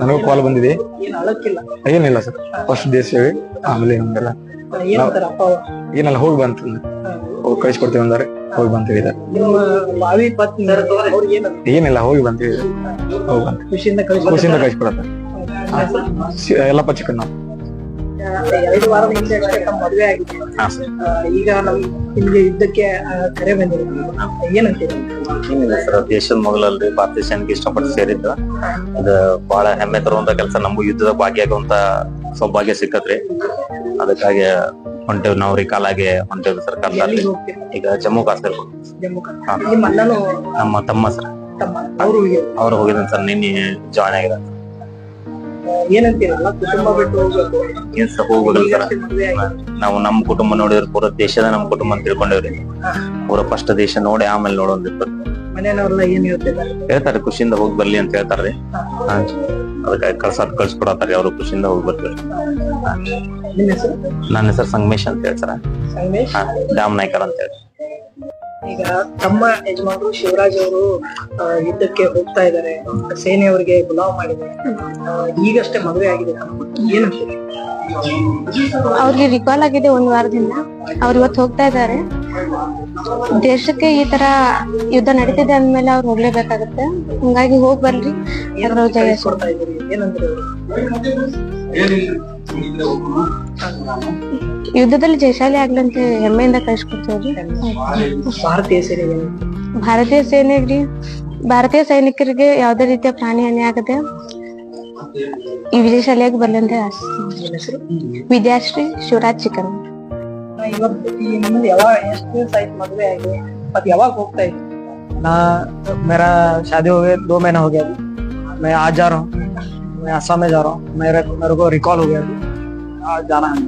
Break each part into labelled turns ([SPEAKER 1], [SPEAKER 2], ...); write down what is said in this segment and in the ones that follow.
[SPEAKER 1] ನನಗೂ ಕಾಲ್ ಬಂದಿದೆ. ಏನಿಲ್ಲ ಸರ್ ಫಸ್ಟ್ ದೇಶ ಸೇವೆ ಆಮೇಲೆ ಹಿಂಗೆಲ್ಲ. ಏನಲ್ಲ ಹೋಗಿ ಬಂತು ಕಳಿಸ್ಕೊಡ್ತೀವಿ ಅಂದ್ರೆ ಹೋಗಿ
[SPEAKER 2] ಏನಂತ
[SPEAKER 1] ಏನಿಲ್ಲ ಹೋಗಿ ಬಂತೀವಿ. ಹೋಗಿ ಬಂತು.
[SPEAKER 2] ಖುಷಿಯಿಂದ
[SPEAKER 1] ಕಳಿಸ್ಕೊಡತ್ತ. ಎಲ್ಲ ಚಿಕನ್ ನಾವು
[SPEAKER 2] ಎರಡು ವಾರದ ಹಿಂದೆ ಮದುವೆ ಆಗಿದೆ.
[SPEAKER 1] ಸರ್
[SPEAKER 2] ಈಗ ನಮ್ ನಿಮ್ಗೆ ಯುದ್ಧಕ್ಕೆ ಕರೆ ಬಂದಿದೆ ಏನಂತೀರಿ?
[SPEAKER 3] ಏನಿಲ್ಲ ಸರ್ ದೇಶದ ಮೊದಲಲ್ರಿ ಭಾರತೀಯ ಸೇನೆಗೆ ಇಷ್ಟಪಟ್ಟು ಸೇರಿದ್ದು. ಇದು ಬಹಳ ಹೆಮ್ಮೆ ತರುವಂತ ಕೆಲಸ. ನಮಗೂ ಯುದ್ಧದ ಭಾಗಿಯಾಗುವಂತ ಸೌಭಾಗ್ಯ ಸಿಕ್ಕತ್ರಿ. ಅದಕ್ಕಾಗಿ ಹೊಂಟೇವ್ ನವರಿ ರಿಕಾಲಾಗೆ ಹೊಂಟೇವ್ ಸರ್ಕಾರದಲ್ಲಿ
[SPEAKER 2] ಎಲ್ಲಿಗೆ
[SPEAKER 3] ಈಗ ಜಮ್ಮು ಕಾಶ್ಮೀರ.
[SPEAKER 2] ನಿಮ್ಮ
[SPEAKER 3] ತಮ್ಮ ಸರ್.
[SPEAKER 2] ಅವ್ರು
[SPEAKER 3] ಹೋಗಿದ್ದಾನೆ ಸರ್ ನಿನ್ನೆ ಜಾಯ್ನ್ ಆಗಿದ್ದಾರೆ.
[SPEAKER 2] ಏನಂತೀರಲ್ಲ? ಕುಟುಂಬ ಬಿಟ್ಟು ಹೋಗ್ಬೇಕು.
[SPEAKER 3] ಏನ್ ಸರ್ ಹೋಗ್ಬೇಕಲ್ಲ ಸರ್
[SPEAKER 2] ಈಗಷ್ಟೇ ಮದುವೆ ಆಗಿದೆ
[SPEAKER 3] ನಾವು ನಮ್ಮ ಕುಟುಂಬ ನೋಡಿದ್ರೆ ಪೂರ ದೇಶದ ನಮ್ಮ ಕುಟುಂಬ ಅಂತ ತಿಳ್ಕೊಂಡೇವ್ರಿ. ಪೂರ ಫಸ್ಟ್ ದೇಶ ನೋಡಿ ಆಮೇಲೆ ನೋಡೋದಿತ್ತು
[SPEAKER 2] ಮನೆಯವರೆಲ್ಲ ಏನ್ ಹೇಳ್ತಿದ್ದಾರೆ?
[SPEAKER 3] ಹೇಳ್ತಾರೆ ಖುಷಿಯಿಂದ ಹೋಗಿ ಬರ್ಲಿ ಅಂತ ಹೇಳ್ತಾರ್ರಿ. ಅದಕ್ಕೆ ಕಳ್ಸಾಕ್ ಕಳ್ಸ್ಕೊಡತ್ತಾರಿ ಅವ್ರು ಖುಷಿಯಿಂದ ಹೋಗಿ
[SPEAKER 2] ಬರ್ತಾರೆ.
[SPEAKER 3] ನನ್ನ ಹೆಸರು ಸಂಗಮೇಶ್ ಅಂತ ಹೇಳ್ತಾರ. ಡ್ಯಾಮ್ ನಾಯ್ಕರ್ ಅಂತ ಹೇಳಿ
[SPEAKER 2] ಈಗ ತಮ್ಮ ಯಜಮಾನರು ಶಿವರಾಜ್ ಅವರು ಯುದ್ಧಕ್ಕೆ ಹೋಗ್ತಾ ಇದ್ದಾರೆ. ಸೇನೆಯವರಿಗೆ ಗುಲಾಮ್ ಮಾಡಿದ್ದಾರೆ. ಆ, ಈಗಷ್ಟೇ ಮದುವೆ ಆಗಿದೆ. ಏನಂತೀರಿ
[SPEAKER 4] ಅವ್ರಿಗೆ ರಿಕಾಲ್ ಆಗಿದೆ ಒಂದ್ ವಾರದಿಂದ. ಅವ್ರ ಇವತ್ತು ಹೋಗ್ತಾ ಇದ್ದಾರೆ. ದೇಶಕ್ಕೆ ಈ ತರ ಯುದ್ಧ ನಡೀತಿದೆ ಅಂದ್ಮೇಲೆ ಅವ್ರು ಹೋಗ್ಲೇಬೇಕಾಗತ್ತೆ. ಹಂಗಾಗಿ ಹೋಗ್ ಬರ್ಲಿ ಅದ್ರ ಜಯ
[SPEAKER 2] ಕೊಡ್ತಾ ಇದ್ದೀರಿ? ಏನಂದ್ರೆ
[SPEAKER 4] ಯುದ್ಧದಲ್ಲಿ ಜಯಶಾಲಿ ಆಗ್ಲಂತ ಹೆಮ್ಮೆಯಿಂದ ಕಳ್ಸಿಕೊಡ್ತೇವ್ರಿ
[SPEAKER 2] ಭಾರತೀಯ ಸೇನೆಗೆ
[SPEAKER 4] ಭಾರತೀಯ ಸೇನೆಗೆ ಭಾರತೀಯ ಸೈನಿಕರಿಗೆ ಯಾವ್ದೇ ರೀತಿಯ ಪ್ರಾಣಿ ಹಾನಿ ಆಗದೆ ಈ ವಿಜಯಶಾಲಿಯಾಗಿ ಬರ್ಲಂತ ಆಸೆ
[SPEAKER 2] ನಿಮ್ಮ ಹೆಸರು
[SPEAKER 4] ವಿದ್ಯಾಶ್ರೀ ಶಿವರಾಜ್ ಚಿಕನ್
[SPEAKER 2] ನಾ ಇವತ್ತು ಈ ನಿಮ್ದು ಯಾವಾಗ ಎಷ್ಟು ದಿವಸ ಆಯ್ತು ಮದುವೆ ಆಗಿ ಮತ್ ಯಾವಾಗ ಹೋಗ್ತಾ ಇದ್ರಿ
[SPEAKER 5] ना मेरा शादी हो गए दो महीना हो गया अभी मैं आज जा रहा हूँ मैं असम में जा रहा हूँ मेरे मेरे को रिकॉल हो गया अभी आज जाना है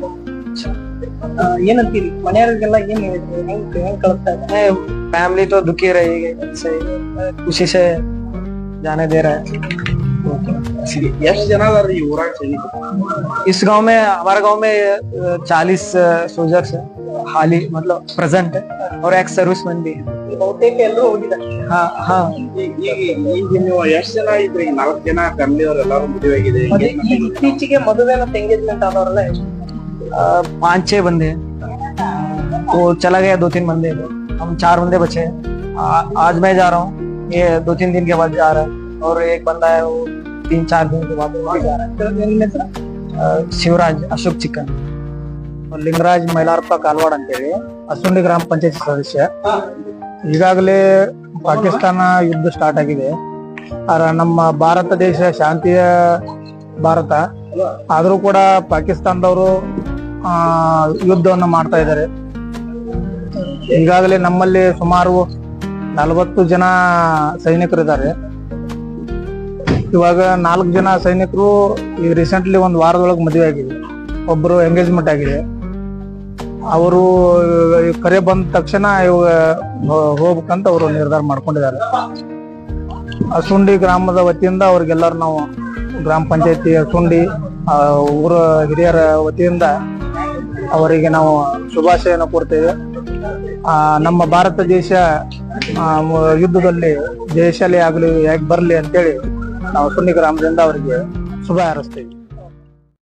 [SPEAKER 2] ಆ, ಏನಂತೀರಿ ಮನೆಯವರಿಗೆಲ್ಲ ಏನ್ ಹೇಳಿದ್ರಿ ಹೆಂಗ್ ಹೆಂಗ್ ಕಳಿಸ್ತಾ ಇದ್ದಾರೆ
[SPEAKER 5] फैमिली तो दुखी रहेगी से खुशी से जाने दे रहा है
[SPEAKER 2] ಎಷ್ಟು ಜನ ಅದಾರ್ರಿ ಈ ಊರಾಗ
[SPEAKER 5] इस गांव में हमारे गांव में चालीस सोल्जर्स है हाल ही मतलब प्रेजेंट है और एक सर्विस मैन भी है
[SPEAKER 2] ಬಹುತೇಕ ಎಲ್ಲರೂ ಹೋಗಿದ್ದಾರೆ
[SPEAKER 5] हाँ हाँ
[SPEAKER 6] ಈಗ ನೀವು ಎಷ್ಟ್ ಜನ ಇದ್ರಿ ನಾಲ್ಕು ಜನ ಫ್ಯಾಮಿಲಿ ಅವ್ರ ಎಲ್ಲಾರು ಮದುವೆ ಆಗಿದೆ
[SPEAKER 2] ಮತ್ತೆ ಈ ಇತ್ತೀಚೆಗೆ ಮದುವೆ ಮತ್ತು ಎಂಗೇಜ್ಮೆಂಟ್ ಆದವರೆಲ್ಲ ಎಷ್ಟು?
[SPEAKER 5] अ, पाँच छह बंदे हैं वो चला गया दो तीन बंदे थे। हम चार बंदे बचे हैं आ- आज मैं जा रहा हूँ ये दो तीन दिन के बाद जा रहा है और एक बंदा है वो तीन चार दिन के बाद वो भी जा रहा
[SPEAKER 2] ನಿಮ್ಮ ಹೆಸರು
[SPEAKER 5] है अ, ಶಿವರಾಜ್ ಅಶೋಕ್ ಚಿಕ್ಕನ್ ಲಿಂಗರಾಜ್ ಮೈಲಾರಪ್ಪ ಕಾಲ್ವಾಡ್ ಅಂತೇಳಿ ಅಸುಂಡಿ ಗ್ರಾಮ ಪಂಚಾಯತ್ ಸದಸ್ಯ ಈಗಾಗಲೇ ಪಾಕಿಸ್ತಾನ ಯುದ್ಧ ಸ್ಟಾರ್ಟ್ ಆಗಿದೆ. ಆದ್ರೆ ನಮ್ಮ ಭಾರತ ದೇಶ ಶಾಂತಿಯ ಭಾರತ. ಆದರೂ ಕೂಡ ಪಾಕಿಸ್ತಾನದವರು ಯುದ್ಧವನ್ನು ಮಾಡ್ತಾ ಇದ್ದಾರೆ. ಈಗಾಗಲೇ ನಮ್ಮಲ್ಲಿ ಸುಮಾರು ನಲವತ್ತು ಜನ ಸೈನಿಕರು ಇದ್ದಾರೆ ಇವಾಗ ನಾಲ್ಕು ಜನ ಸೈನಿಕರು ಈಗ ರೀಸೆಂಟ್ಲಿ ಒಂದು ವಾರದೊಳಗೆ ಮದುವೆ ಆಗಿದೆ. ಒಬ್ಬರು ಎಂಗೇಜ್ಮೆಂಟ್ ಆಗಿದೆ. ಅವರು ಕರೆ ಬಂದ ತಕ್ಷಣ ಇವಾಗ ಹೋಗ್ಬೇಕಂತ ಅವರು ನಿರ್ಧಾರ ಮಾಡ್ಕೊಂಡಿದ್ದಾರೆ. ಅಸುಂಡಿ ಗ್ರಾಮದ ವತಿಯಿಂದ ಅವ್ರಿಗೆಲ್ಲರೂ ನಾವು ಗ್ರಾಮ ಪಂಚಾಯತಿ ಅಸುಂಡಿ ಊರ ಹಿರಿಯರ ವತಿಯಿಂದ ಅವರಿಗೆ ನಾವು ಶುಭಾಶಯನ ಕೊಡ್ತೇವೆ ನಮ್ಮ ಭಾರತ ದೇಶ ಯುದ್ಧದಲ್ಲಿ ಜಯಶಾಲಿ ಆಗಲಿ, ಯಾಕೆ ಬರಲಿ ಅಂತೇಳಿ ನಾವು ಸುಂಡಿ ಗ್ರಾಮದಿಂದ ಅವರಿಗೆ ಶುಭ ಹಾರೈಸ್ತೇವೆ.